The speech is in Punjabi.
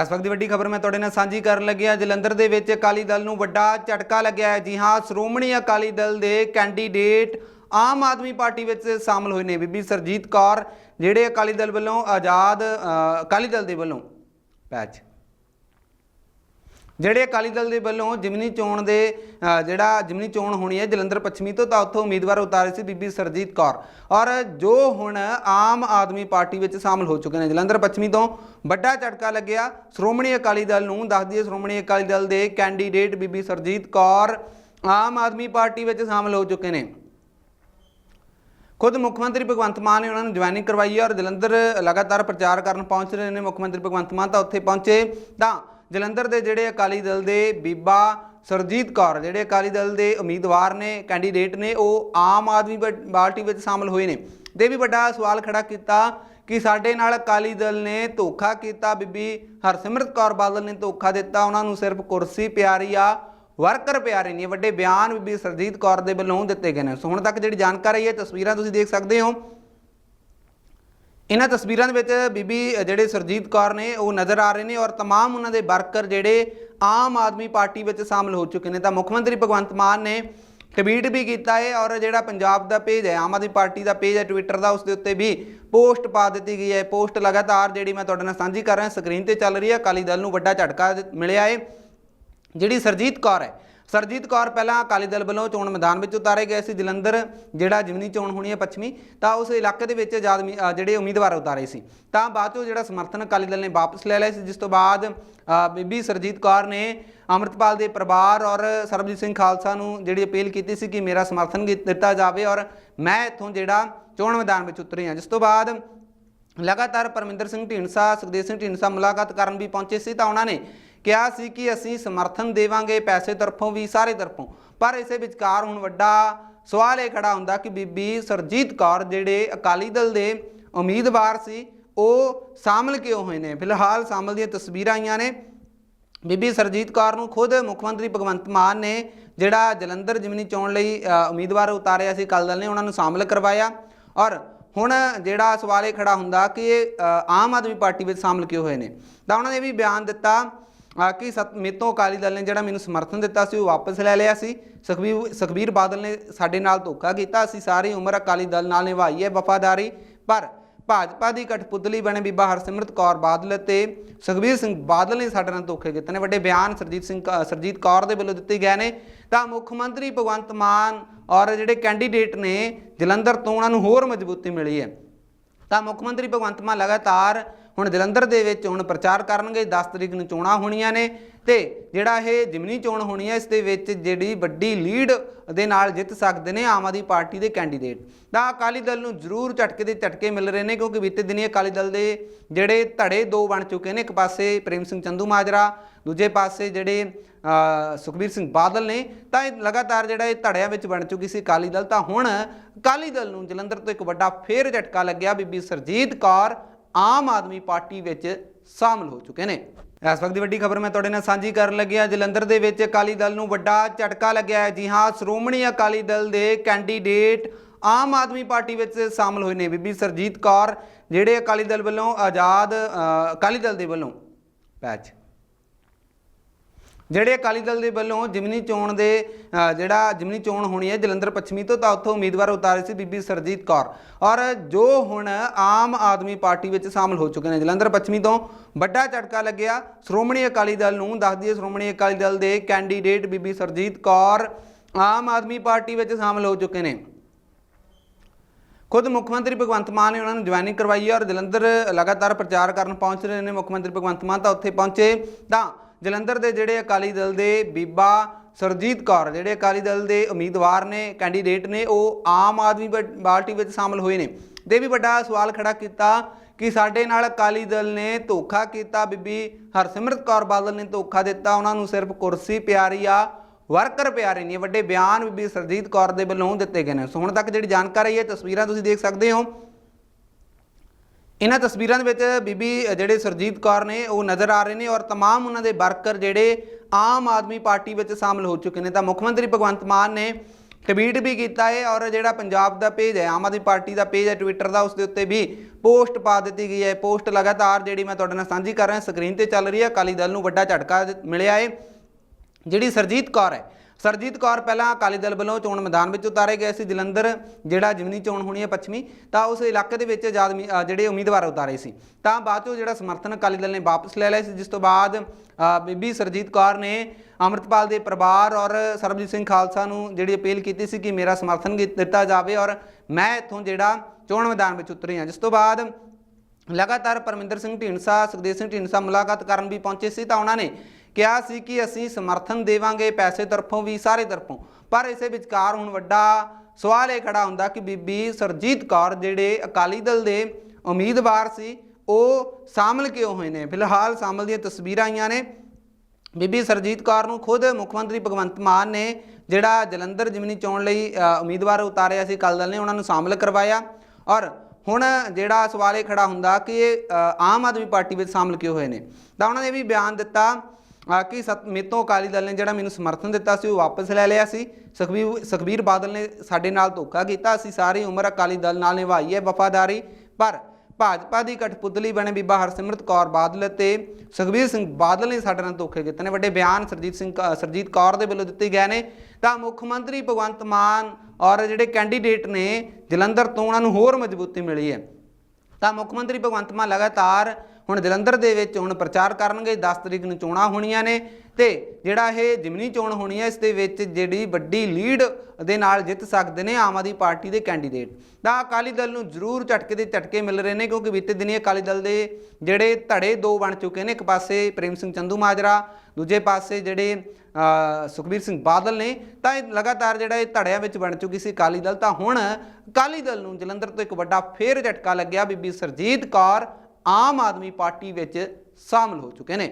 ਇਸ ਵਕਤ ਦੀ ਵੱਡੀ ਖਬਰ ਮੈਂ ਤੁਹਾਡੇ ਨਾਲ ਸਾਂਝੀ ਕਰਨ ਲੱਗਿਆ, ਜਲੰਧਰ ਦੇ ਵਿੱਚ ਅਕਾਲੀ ਦਲ ਨੂੰ ਵੱਡਾ ਝਟਕਾ ਲੱਗਿਆ ਹੈ। ਜੀ ਹਾਂ, ਸ਼੍ਰੋਮਣੀ ਅਕਾਲੀ ਦਲ ਦੇ ਕੈਂਡੀਡੇਟ ਆਮ ਆਦਮੀ ਪਾਰਟੀ ਵਿੱਚ ਸ਼ਾਮਲ ਹੋਏ ਨੇ। ਬੀਬੀ ਸਰਜੀਤ ਕੌਰ, ਜਿਹੜੇ ਅਕਾਲੀ ਦਲ ਵੱਲੋਂ ਆਜ਼ਾਦ ਅਕਾਲੀ ਦਲ ਦੇ ਵੱਲੋਂ ਪੈਚ। ਜਿਹੜੇ ਅਕਾਲੀ ਦਲ ਦੇ ਵੱਲੋਂ ਜਿਮਨੀ ਚੋਣ ਦੇ ਜਿਹੜਾ ਜਿਮਨੀ ਚੋਣ ਹੋਣੀ ਹੈ ਜਲੰਧਰ ਪੱਛਮੀ ਤੋਂ, ਤਾਂ ਉੱਥੋਂ ਉਮੀਦਵਾਰ ਉਤਾਰੇ ਸੀ ਬੀਬੀ ਸਰਜੀਤ ਕੌਰ। ਔਰ ਜੋ ਹੁਣ ਆਮ ਆਦਮੀ ਪਾਰਟੀ ਵਿੱਚ ਸ਼ਾਮਲ ਹੋ ਚੁੱਕੇ ਨੇ, ਜਲੰਧਰ ਪੱਛਮੀ ਤੋਂ ਵੱਡਾ ਝਟਕਾ ਲੱਗਿਆ। ਸ਼੍ਰੋਮਣੀ ਅਕਾਲੀ ਦਲ ਨੂੰ ਦੱਸ ਦਈਏ, ਸ਼੍ਰੋਮਣੀ ਅਕਾਲੀ ਦਲ ਦੇ ਕੈਂਡੀਡੇਟ ਬੀਬੀ ਸਰਜੀਤ ਕੌਰ ਆਮ ਆਦਮੀ ਪਾਰਟੀ ਵਿੱਚ ਸ਼ਾਮਲ ਹੋ ਚੁੱਕੇ ਨੇ। ਖੁਦ ਮੁੱਖ ਮੰਤਰੀ ਭਗਵੰਤ ਮਾਨ ਨੇ ਉਹਨਾਂ ਨੂੰ ਜੁਆਇਨਿੰਗ ਕਰਵਾਈ ਹੈ ਔਰ ਜਲੰਧਰ ਲਗਾਤਾਰ ਪ੍ਰਚਾਰ ਕਰਨ ਪਹੁੰਚ ਰਹੇ ਨੇ ਮੁੱਖ ਮੰਤਰੀ ਭਗਵੰਤ ਮਾਨ, ਤਾਂ ਉੱਥੇ ਪਹੁੰਚੇ ਤਾਂ ਜਲੰਧਰ ਦੇ ਜਿਹੜੇ ਅਕਾਲੀ ਦਲ ਦੇ ਬੀਬਾ ਸਰਜੀਤ ਕੌਰ, ਜਿਹੜੇ ਅਕਾਲੀ ਦਲ ਦੇ ਉਮੀਦਵਾਰ ਨੇ ਕੈਂਡੀਡੇਟ ਨੇ, ਉਹ ਆਮ ਆਦਮੀ ਪਾਰਟੀ ਵਿੱਚ ਸ਼ਾਮਲ ਹੋਏ ਨੇ। ਤੇ ਵੀ ਵੱਡਾ ਸਵਾਲ ਖੜਾ ਕੀਤਾ ਕਿ ਸਾਡੇ ਨਾਲ ਅਕਾਲੀ ਦਲ ਨੇ ਧੋਖਾ ਕੀਤਾ, ਬੀਬੀ ਹਰਸਿਮਰਤ ਕੌਰ ਬਾਦਲ ਨੇ ਧੋਖਾ ਦਿੱਤਾ, ਉਹਨਾਂ ਨੂੰ ਸਿਰਫ ਕੁਰਸੀ ਪਿਆਰੀ ਆ, ਵਰਕਰ ਪਿਆਰੇ ਨਹੀਂ ਵੱਡੇ ਬਿਆਨ ਬੀਬੀ ਸਰਜੀਤ ਕੌਰ ਦੇ ਵੱਲੋਂ ਦਿੱਤੇ ਗਏ ਨੇ। ਸੋ ਹੁਣ ਤੱਕ ਜਿਹੜੀ ਜਾਣਕਾਰੀ ਹੈ, ਤਸਵੀਰਾਂ ਤੁਸੀਂ ਦੇਖ ਸਕਦੇ ਹੋ। ਇਹਨਾਂ ਤਸਵੀਰਾਂ ਦੇ ਵਿੱਚ ਬੀਬੀ ਜਿਹੜੇ ਸਰਜੀਤ ਕੌਰ ਨੇ ਉਹ ਨਜ਼ਰ ਆ ਰਹੇ ਨੇ ਔਰ तमाम ਉਹਨਾਂ ਦੇ ਵਰਕਰ ਜਿਹੜੇ ਆਮ ਆਦਮੀ ਪਾਰਟੀ ਵਿੱਚ ਸ਼ਾਮਲ ਹੋ ਚੁੱਕੇ ਨੇ ਤਾਂ ਮੁੱਖ ਮੰਤਰੀ ਭਗਵੰਤ ਮਾਨ ਨੇ ਟਵੀਟ ਵੀ ਕੀਤਾ ਹੈ ਔਰ ਜਿਹੜਾ ਪੰਜਾਬ ਦਾ ਪੇਜ ਹੈ ਆਮ ਆਦਮੀ ਪਾਰਟੀ ਦਾ ਪੇਜ ਹੈ ਟਵਿੱਟਰ ਦਾ ਉਸ ਦੇ ਉੱਤੇ ਵੀ ਪੋਸਟ ਪਾ ਦਿੱਤੀ ਗਈ ਹੈ ਪੋਸਟ ਲਗਾਤਾਰ ਜਿਹੜੀ ਮੈਂ ਤੁਹਾਡੇ ਨਾਲ ਸਾਂਝੀ ਕਰ ਰਿਹਾ ਸਕਰੀਨ ਤੇ ਚੱਲ ਰਹੀ ਹੈ ਅਕਾਲੀ ਦਲ ਨੂੰ ਵੱਡਾ ਝਟਕਾ ਦਿੱ- ਮਿਲਿਆ ਹੈ ਜਿਹੜੀ ਸਰਜੀਤ ਕੌਰ ਹੈ ਸਰਜੀਤ ਕੌਰ ਪਹਿਲਾਂ ਅਕਾਲੀ ਦਲ ਵੱਲੋਂ ਚੋਣ ਮੈਦਾਨ ਵਿੱਚ ਉਤਾਰੇ ਗਏ ਸੀ। ਜਲੰਧਰ, ਜਿਹੜਾ ਜਿਮਨੀ ਚੋਣ ਹੋਣੀ ਹੈ ਪੱਛਮੀ, ਤਾਂ ਉਸ ਇਲਾਕੇ ਦੇ ਵਿੱਚ ਆਜ਼ਾਦ ਜਿਹੜੇ ਉਮੀਦਵਾਰ ਉਤਾਰੇ ਸੀ। ਤਾਂ ਬਾਅਦ ਚੋਂ ਜਿਹੜਾ ਸਮਰਥਨ ਅਕਾਲੀ ਦਲ ਨੇ ਵਾਪਸ ਲੈ ਲਿਆ ਸੀ, ਜਿਸ ਤੋਂ ਬਾਅਦ ਬੀਬੀ ਸਰਜੀਤ ਕੌਰ ਨੇ ਅੰਮ੍ਰਿਤਪਾਲ ਦੇ ਪਰਿਵਾਰ ਔਰ ਸਰਬਜੀਤ ਸਿੰਘ ਖਾਲਸਾ ਨੂੰ ਜਿਹੜੀ ਅਪੀਲ ਕੀਤੀ ਸੀ ਕਿ ਮੇਰਾ ਸਮਰਥਨ ਦਿੱਤਾ ਜਾਵੇ ਔਰ ਮੈਂ ਇੱਥੋਂ ਜਿਹੜਾ ਚੋਣ ਮੈਦਾਨ ਵਿੱਚ ਉਤਰੀ ਹਾਂ। ਜਿਸ ਤੋਂ ਬਾਅਦ ਲਗਾਤਾਰ ਪਰਮਿੰਦਰ ਸਿੰਘ ਢੀਂਡਸਾ, ਸੁਖਦੇਵ ਸਿੰਘ ਢੀਂਡਸਾ ਮੁਲਾਕਾਤ ਕਰਨ ਵੀ ਪਹੁੰਚੇ ਸੀ, ਤਾਂ ਉਹਨਾਂ ਨੇ ਕਿਹਾ ਸੀ ਕਿ ਅਸੀਂ ਸਮਰਥਨ ਦੇਵਾਂਗੇ ਪੈਸੇ ਤਰਫੋਂ ਵੀ, ਸਾਰੇ ਤਰਫੋਂ। ਪਰ ਇਸੇ ਵਿਚਕਾਰ ਹੁਣ ਵੱਡਾ ਸਵਾਲ ਇਹ ਖੜਾ ਹੁੰਦਾ ਕਿ ਬੀਬੀ ਸਰਜੀਤ ਕੌਰ ਜਿਹੜੇ ਅਕਾਲੀ ਦਲ ਦੇ ਉਮੀਦਵਾਰ ਸੀ, ਉਹ ਸ਼ਾਮਲ ਕਿਉਂ ਹੋਏ ਨੇ? ਫਿਲਹਾਲ ਸ਼ਾਮਲ ਦੀਆਂ ਤਸਵੀਰਾਂ ਆਈਆਂ ਨੇ। ਬੀਬੀ ਸਰਜੀਤ ਕੌਰ ਨੂੰ ਖੁਦ ਮੁੱਖ ਮੰਤਰੀ ਭਗਵੰਤ ਮਾਨ ਨੇ ਜਿਹੜਾ ਜਲੰਧਰ ਜਿਮਨੀ ਚੋਣ ਲਈ ਉਮੀਦਵਾਰ ਉਤਾਰਿਆ ਸੀ ਕੱਲ ਦਲ ਨੇ ਉਹਨਾਂ ਨੂੰ ਸ਼ਾਮਲ ਕਰਵਾਇਆ। ਔਰ ਹੁਣ ਜਿਹੜਾ ਸਵਾਲ ਇਹ ਖੜਾ ਹੁੰਦਾ ਕਿ ਆਮ ਆਦਮੀ ਪਾਰਟੀ ਵਿੱਚ ਸ਼ਾਮਲ ਕਿਉਂ ਹੋਏ ਨੇ? ਤਾਂ ਉਹਨਾਂ ਨੇ ਇਹ ਵੀ ਬਿਆਨ ਦਿੱਤਾ ਕਿ ਸਤ ਮੇਤੋਂ ਅਕਾਲੀ ਦਲ ਨੇ ਜਿਹੜਾ ਮੈਨੂੰ ਸਮਰਥਨ ਦਿੱਤਾ ਸੀ, ਉਹ ਵਾਪਸ ਲੈ ਲਿਆ ਸੀ। ਸੁਖਬੀਰ ਸੁਖਬੀਰ ਬਾਦਲ ਨੇ ਸਾਡੇ ਨਾਲ ਧੋਖਾ ਕੀਤਾ। ਅਸੀਂ ਸਾਰੀ ਉਮਰ ਅਕਾਲੀ ਦਲ ਨਾਲ ਨਿਭਾਈ ਹੈ ਵਫਾਦਾਰੀ। ਪਰ ਭਾਜਪਾ ਦੀ ਕਠਪੁਤਲੀ ਬਣੇ ਬੀਬਾ ਹਰਸਿਮਰਤ ਕੌਰ ਬਾਦਲ ਤੇ ਸੁਖਬੀਰ ਸਿੰਘ ਬਾਦਲ ਨੇ ਸਾਡੇ ਨਾਲ ਧੋਖੇ ਕੀਤੇ ਨੇ। ਵੱਡੇ ਬਿਆਨ ਸਰਜੀਤ ਸਿੰਘ ਕ- ਸਰਜੀਤ ਕੌਰ ਦੇ ਵੱਲੋਂ ਦਿੱਤੇ ਗਏ ਨੇ। ਤਾਂ ਮੁੱਖ ਮੰਤਰੀ ਭਗਵੰਤ ਮਾਨ ਔਰ ਜਿਹੜੇ ਕੈਂਡੀਡੇਟ ਨੇ ਜਲੰਧਰ ਤੋਂ ਉਹਨਾਂ ਨੂੰ ਹੋਰ ਮਜ਼ਬੂਤੀ ਮਿਲੀ ਹੈ। ਤਾਂ ਮੁੱਖ ਮੰਤਰੀ ਭਗਵੰਤ ਮਾਨ ਲਗਾਤਾਰ ਹੁਣ ਜਲੰਧਰ ਦੇ ਵਿੱਚ ਹੁਣ ਪ੍ਰਚਾਰ ਕਰਨਗੇ 10 ਤਰੀਕ ਨੂੰ ਚੋਣਾਂ ਹੋਣੀਆਂ ਨੇ ਤੇ ਜਿਹੜਾ ਇਹ ਜਿਮਨੀ ਚੋਣ ਹੋਣੀ ਹੈ, ਇਸ ਦੇ ਵਿੱਚ ਜਿਹੜੀ ਵੱਡੀ ਲੀਡ ਦੇ ਨਾਲ ਜਿੱਤ ਸਕਦੇ ਨੇ ਆਮ ਆਦਮੀ ਪਾਰਟੀ ਦੇ ਕੈਂਡੀਡੇਟ। ਤਾਂ ਅਕਾਲੀ ਦਲ ਨੂੰ ਜ਼ਰੂਰ ਝਟਕੇ ਦੇ ਝਟਕੇ ਮਿਲ ਰਹੇ ਨੇ ਕਿਉਂਕਿ ਬੀਤੇ ਦਿਨੀ ਅਕਾਲੀ ਦਲ ਦੇ ਜਿਹੜੇ ਧੜੇ ਦੋ ਬਣ ਚੁੱਕੇ ਨੇ, ਇੱਕ ਪਾਸੇ ਪ੍ਰੇਮ ਸਿੰਘ ਚੰਦੂ ਮਾਜਰਾ, ਦੂਜੇ ਪਾਸੇ ਜਿਹੜੇ ਸੁਖਬੀਰ ਸਿੰਘ ਬਾਦਲ ਨੇ, ਤਾਂ ਇਹ ਲਗਾਤਾਰ ਜਿਹੜਾ ਇਹ ਧੜਿਆਂ ਵਿੱਚ ਬਣ ਚੁੱਕੀ ਸੀ ਅਕਾਲੀ ਦਲ, ਤਾਂ ਹੁਣ ਅਕਾਲੀ ਦਲ ਨੂੰ ਜਲੰਧਰ ਤੋਂ ਇੱਕ ਵੱਡਾ ਫੇਰ ਝਟਕਾ ਲੱਗਿਆ। ਬੀਬੀ ਸਰਜੀਤ ਕੌਰ ਆਮ ਆਦਮੀ ਪਾਰਟੀ ਵਿੱਚ ਸ਼ਾਮਲ ਹੋ ਚੁੱਕੇ ਨੇ। ਇਸ ਵਕਤ ਦੀ ਵੱਡੀ ਖਬਰ ਮੈਂ ਤੁਹਾਡੇ ਨਾਲ ਸਾਂਝੀ ਕਰਨ ਲੱਗਿਆ। ਜਲੰਧਰ ਦੇ ਵਿੱਚ ਅਕਾਲੀ ਦਲ ਨੂੰ ਵੱਡਾ ਝਟਕਾ ਲੱਗਿਆ ਹੈ। ਜੀ ਹਾਂ, ਸ਼੍ਰੋਮਣੀ ਅਕਾਲੀ ਦਲ ਦੇ ਕੈਂਡੀਡੇਟ ਆਮ ਆਦਮੀ ਪਾਰਟੀ ਵਿੱਚ ਸ਼ਾਮਲ ਹੋਏ ਨੇ। ਬੀਬੀ ਸਰਜੀਤ ਕੌਰ, ਜਿਹੜੇ ਅਕਾਲੀ ਦਲ ਵੱਲੋਂ ਆਜ਼ਾਦ ਅਕਾਲੀ ਦਲ ਦੇ ਵੱਲੋਂ ਪੈਚ ਜਿਹੜੇ ਅਕਾਲੀ ਦਲ ਦੇ ਵੱਲੋਂ ਜਿਮਨੀ ਚੋਣ ਦੇ ਜਿਹੜਾ ਜਿਮਨੀ ਚੋਣ ਹੋਣੀ ਹੈ ਜਲੰਧਰ ਪੱਛਮੀ ਤੋਂ, ਤਾਂ ਉੱਥੋਂ ਉਮੀਦਵਾਰ ਉਤਾਰੇ ਸੀ ਬੀਬੀ ਸਰਜੀਤ ਕੌਰ। ਔਰ ਜੋ ਹੁਣ ਆਮ ਆਦਮੀ ਪਾਰਟੀ ਵਿੱਚ ਸ਼ਾਮਲ ਹੋ ਚੁੱਕੇ ਨੇ, ਜਲੰਧਰ ਪੱਛਮੀ ਤੋਂ ਵੱਡਾ ਝਟਕਾ ਲੱਗਿਆ। ਸ਼੍ਰੋਮਣੀ ਅਕਾਲੀ ਦਲ ਨੂੰ ਦੱਸ ਦਈਏ, ਸ਼੍ਰੋਮਣੀ ਅਕਾਲੀ ਦਲ ਦੇ ਕੈਂਡੀਡੇਟ ਬੀਬੀ ਸਰਜੀਤ ਕੌਰ ਆਮ ਆਦਮੀ ਪਾਰਟੀ ਵਿੱਚ ਸ਼ਾਮਲ ਹੋ ਚੁੱਕੇ ਨੇ। ਖੁਦ ਮੁੱਖ ਮੰਤਰੀ ਭਗਵੰਤ ਮਾਨ ਨੇ ਉਹਨਾਂ ਨੂੰ ਜੁਆਇਨਿੰਗ ਕਰਵਾਈ ਹੈ ਔਰ ਜਲੰਧਰ ਲਗਾਤਾਰ ਪ੍ਰਚਾਰ ਕਰਨ ਪਹੁੰਚ ਰਹੇ ਨੇ ਮੁੱਖ ਮੰਤਰੀ ਭਗਵੰਤ ਮਾਨ, ਤਾਂ ਉੱਥੇ ਪਹੁੰਚੇ ਤਾਂ ਜਲੰਧਰ ਦੇ ਜਿਹੜੇ ਅਕਾਲੀ ਦਲ ਦੇ ਬੀਬਾ ਸਰਜੀਤ ਕੌਰ, ਜਿਹੜੇ ਅਕਾਲੀ ਦਲ ਦੇ ਉਮੀਦਵਾਰ ਨੇ ਕੈਂਡੀਡੇਟ ਨੇ, ਉਹ ਆਮ ਆਦਮੀ ਪਾਰਟੀ ਵਿੱਚ ਸ਼ਾਮਲ ਹੋਏ ਨੇ। ਤੇ ਵੀ ਵੱਡਾ ਸਵਾਲ ਖੜਾ ਕੀਤਾ ਕਿ ਸਾਡੇ ਨਾਲ ਅਕਾਲੀ ਦਲ ਨੇ ਧੋਖਾ ਕੀਤਾ, ਬੀਬੀ ਹਰਸਿਮਰਤ ਕੌਰ ਬਾਦਲ ਨੇ ਧੋਖਾ ਦਿੱਤਾ, ਉਹਨਾਂ ਨੂੰ ਸਿਰਫ ਕੁਰਸੀ ਪਿਆਰੀ ਆ, ਵਰਕਰ ਪਿਆਰੇ ਨਹੀਂ ਵੱਡੇ ਬਿਆਨ ਬੀਬੀ ਸਰਜੀਤ ਕੌਰ ਦੇ ਵੱਲੋਂ ਦਿੱਤੇ ਗਏ ਨੇ। ਸੋ ਹੁਣ ਤੱਕ ਜਿਹੜੀ ਜਾਣਕਾਰੀ ਹੈ, ਤਸਵੀਰਾਂ ਤੁਸੀਂ ਦੇਖ ਸਕਦੇ ਹੋ। ਇਹਨਾਂ ਤਸਵੀਰਾਂ ਦੇ ਵਿੱਚ ਬੀਬੀ ਜਿਹੜੇ ਸਰਜੀਤ ਕੌਰ ਨੇ ਉਹ ਨਜ਼ਰ ਆ ਰਹੇ ਨੇ ਔਰ तमाम ਉਹਨਾਂ ਦੇ ਵਰਕਰ ਜਿਹੜੇ ਆਮ ਆਦਮੀ ਪਾਰਟੀ ਵਿੱਚ ਸ਼ਾਮਲ ਹੋ ਚੁੱਕੇ ਨੇ ਤਾਂ ਮੁੱਖ ਮੰਤਰੀ ਭਗਵੰਤ ਮਾਨ ਨੇ ਟਵੀਟ ਵੀ ਕੀਤਾ ਹੈ ਔਰ ਜਿਹੜਾ ਪੰਜਾਬ ਦਾ ਪੇਜ ਹੈ ਆਮ ਆਦਮੀ ਪਾਰਟੀ ਦਾ ਪੇਜ ਹੈ ਟਵਿੱਟਰ ਦਾ ਉਸ ਦੇ ਉੱਤੇ ਵੀ ਪੋਸਟ ਪਾ ਦਿੱਤੀ ਗਈ ਹੈ ਪੋਸਟ ਲਗਾਤਾਰ ਜਿਹੜੀ ਮੈਂ ਤੁਹਾਡੇ ਨਾਲ ਸਾਂਝੀ ਕਰ ਰਿਹਾ ਸਕਰੀਨ ਤੇ ਚੱਲ ਰਹੀ ਹੈ ਅਕਾਲੀ ਦਲ ਨੂੰ ਵੱਡਾ ਝਟਕਾ ਮਿਲਿਆ ਹੈ ਜਿਹੜੀ ਸਰਜੀਤ ਕੌਰ ਹੈ ਸਰਜੀਤ ਕੌਰ ਪਹਿਲਾਂ ਅਕਾਲੀ ਦਲ ਵੱਲੋਂ ਚੋਣ ਮੈਦਾਨ ਵਿੱਚ ਉਤਾਰੇ ਗਏ ਸੀ। ਜਲੰਧਰ, ਜਿਹੜਾ ਜਿਮਨੀ ਚੋਣ ਹੋਣੀ ਹੈ ਪੱਛਮੀ, ਤਾਂ ਉਸ ਇਲਾਕੇ ਦੇ ਵਿੱਚ ਆਜ਼ਾਦ ਜਿਹੜੇ ਉਮੀਦਵਾਰ ਉਤਾਰੇ ਸੀ। ਤਾਂ ਬਾਅਦ ਚੋਂ ਜਿਹੜਾ ਸਮਰਥਨ ਅਕਾਲੀ ਦਲ ਨੇ ਵਾਪਸ ਲੈ ਲਿਆ ਸੀ, ਜਿਸ ਤੋਂ ਬਾਅਦ ਬੀਬੀ ਸਰਜੀਤ ਕੌਰ ਨੇ ਅੰਮ੍ਰਿਤਪਾਲ ਦੇ ਪਰਿਵਾਰ ਔਰ ਸਰਬਜੀਤ ਸਿੰਘ ਖਾਲਸਾ ਨੂੰ ਜਿਹੜੀ ਅਪੀਲ ਕੀਤੀ ਸੀ ਕਿ ਮੇਰਾ ਸਮਰਥਨ ਦਿੱਤਾ ਜਾਵੇ ਔਰ ਮੈਂ ਇੱਥੋਂ ਜਿਹੜਾ ਚੋਣ ਮੈਦਾਨ ਵਿੱਚ ਉਤਰੀ ਹਾਂ। ਜਿਸ ਤੋਂ ਬਾਅਦ ਲਗਾਤਾਰ ਪਰਮਿੰਦਰ ਸਿੰਘ ਢੀਂਡਸਾ, ਸੁਖਦੇਵ ਸਿੰਘ ਢੀਂਡਸਾ ਮੁਲਾਕਾਤ ਕਰਨ ਵੀ ਪਹੁੰਚੇ ਸੀ, ਤਾਂ ਉਹਨਾਂ ਨੇ ਕਿਹਾ ਸੀ ਕਿ ਅਸੀਂ ਸਮਰਥਨ ਦੇਵਾਂਗੇ ਪੈਸੇ ਤਰਫੋਂ ਵੀ ਸਾਰੇ ਤਰਫੋਂ। ਪਰ ਇਸੇ ਵਿਚਕਾਰ ਹੁਣ ਵੱਡਾ ਸਵਾਲ ਇਹ ਖੜਾ ਹੁੰਦਾ ਕਿ ਬੀਬੀ ਸਰਜੀਤ ਕੌਰ ਜਿਹੜੇ ਅਕਾਲੀ ਦਲ ਦੇ ਉਮੀਦਵਾਰ ਸੀ, ਉਹ ਸ਼ਾਮਲ ਕਿਉਂ ਹੋਏ ਨੇ? ਫਿਲਹਾਲ ਸ਼ਾਮਲ ਦੀਆਂ ਤਸਵੀਰਾਂ ਆਈਆਂ ਨੇ। ਬੀਬੀ ਸਰਜੀਤ ਕੌਰ ਨੂੰ ਖੁਦ ਮੁੱਖ ਮੰਤਰੀ ਭਗਵੰਤ ਮਾਨ ਨੇ ਜਿਹੜਾ ਜਲੰਧਰ ਜਿਮਨੀ ਚੋਣ ਲਈ ਉਮੀਦਵਾਰ ਉਤਾਰਿਆ ਸੀ ਕੱਲ ਦਲ ਨੇ ਉਹਨਾਂ ਨੂੰ ਸ਼ਾਮਲ ਕਰਵਾਇਆ। ਔਰ ਹੁਣ ਜਿਹੜਾ ਸਵਾਲ ਇਹ ਖੜਾ ਹੁੰਦਾ ਕਿ ਇਹ ਆਮ ਆਦਮੀ ਪਾਰਟੀ ਵਿੱਚ ਸ਼ਾਮਲ ਕਿਉਂ ਹੋਏ ਨੇ? ਤਾਂ ਉਹਨਾਂ ਨੇ ਵੀ ਬਿਆਨ ਦਿੱਤਾ ਕਿ ਸਤ ਮੇਤੋਂ ਅਕਾਲੀ ਦਲ ਨੇ ਜਿਹੜਾ ਮੈਨੂੰ ਸਮਰਥਨ ਦਿੱਤਾ ਸੀ, ਉਹ ਵਾਪਸ ਲੈ ਲਿਆ ਸੀ। ਸੁਖਬੀਰ ਸੁਖਬੀਰ ਬਾਦਲ ਨੇ ਸਾਡੇ ਨਾਲ ਧੋਖਾ ਕੀਤਾ। ਅਸੀਂ ਸਾਰੀ ਉਮਰ ਅਕਾਲੀ ਦਲ ਨਾਲ ਨਿਭਾਈ ਹੈ ਵਫਾਦਾਰੀ। ਪਰ ਭਾਜਪਾ ਦੀ ਕਠਪੁਤਲੀ ਬਣੇ ਬੀਬਾ ਹਰਸਿਮਰਤ ਕੌਰ ਬਾਦਲ ਤੇ ਸੁਖਬੀਰ ਸਿੰਘ ਬਾਦਲ ਨੇ ਸਾਡੇ ਨਾਲ ਧੋਖੇ ਕੀਤੇ ਨੇ। ਵੱਡੇ ਬਿਆਨ ਸਰਜੀਤ ਸਿੰਘ ਕ- ਸਰਜੀਤ ਕੌਰ ਦੇ ਵੱਲੋਂ ਦਿੱਤੇ ਗਏ ਨੇ। ਤਾਂ ਮੁੱਖ ਮੰਤਰੀ ਭਗਵੰਤ ਮਾਨ ਔਰ ਜਿਹੜੇ ਕੈਂਡੀਡੇਟ ਨੇ ਜਲੰਧਰ ਤੋਂ ਉਹਨਾਂ ਨੂੰ ਹੋਰ ਮਜ਼ਬੂਤੀ ਮਿਲੀ ਹੈ। ਤਾਂ ਮੁੱਖ ਮੰਤਰੀ ਭਗਵੰਤ ਮਾਨ ਲਗਾਤਾਰ ਹੁਣ ਜਲੰਧਰ ਦੇ ਵਿੱਚ ਹੁਣ ਪ੍ਰਚਾਰ ਕਰਨਗੇ 10 ਤਰੀਕ ਨੂੰ ਚੋਣਾਂ ਹੋਣੀਆਂ ਨੇ ਤੇ ਜਿਹੜਾ ਇਹ ਜਿਮਨੀ ਚੋਣ ਹੋਣੀ ਹੈ, ਇਸ ਦੇ ਵਿੱਚ ਜਿਹੜੀ ਵੱਡੀ ਲੀਡ ਦੇ ਨਾਲ ਜਿੱਤ ਸਕਦੇ ਨੇ ਆਮ ਆਦਮੀ ਪਾਰਟੀ ਦੇ ਕੈਂਡੀਡੇਟ। ਤਾਂ ਅਕਾਲੀ ਦਲ ਨੂੰ ਜ਼ਰੂਰ ਝਟਕੇ ਦੇ ਝਟਕੇ ਮਿਲ ਰਹੇ ਨੇ ਕਿਉਂਕਿ ਬੀਤੇ ਦਿਨੀ ਅਕਾਲੀ ਦਲ ਦੇ ਜਿਹੜੇ ਧੜੇ ਦੋ ਬਣ ਚੁੱਕੇ ਨੇ, ਇੱਕ ਪਾਸੇ ਪ੍ਰੇਮ ਸਿੰਘ ਚੰਦੂ ਮਾਜਰਾ, ਦੂਜੇ ਪਾਸੇ ਜਿਹੜੇ ਸੁਖਬੀਰ ਸਿੰਘ ਬਾਦਲ ਨੇ, ਤਾਂ ਇਹ ਲਗਾਤਾਰ ਜਿਹੜਾ ਇਹ ਧੜਿਆਂ ਵਿੱਚ ਬਣ ਚੁੱਕੀ ਸੀ ਅਕਾਲੀ ਦਲ, ਤਾਂ ਹੁਣ ਅਕਾਲੀ ਦਲ ਨੂੰ ਜਲੰਧਰ ਤੋਂ ਇੱਕ ਵੱਡਾ ਫੇਰ ਝਟਕਾ ਲੱਗਿਆ। ਬੀਬੀ ਸਰਜੀਤ ਕੌਰ ਆਮ ਆਦਮੀ ਪਾਰਟੀ ਵਿੱਚ ਸ਼ਾਮਲ ਹੋ ਚੁੱਕੇ ਨੇ।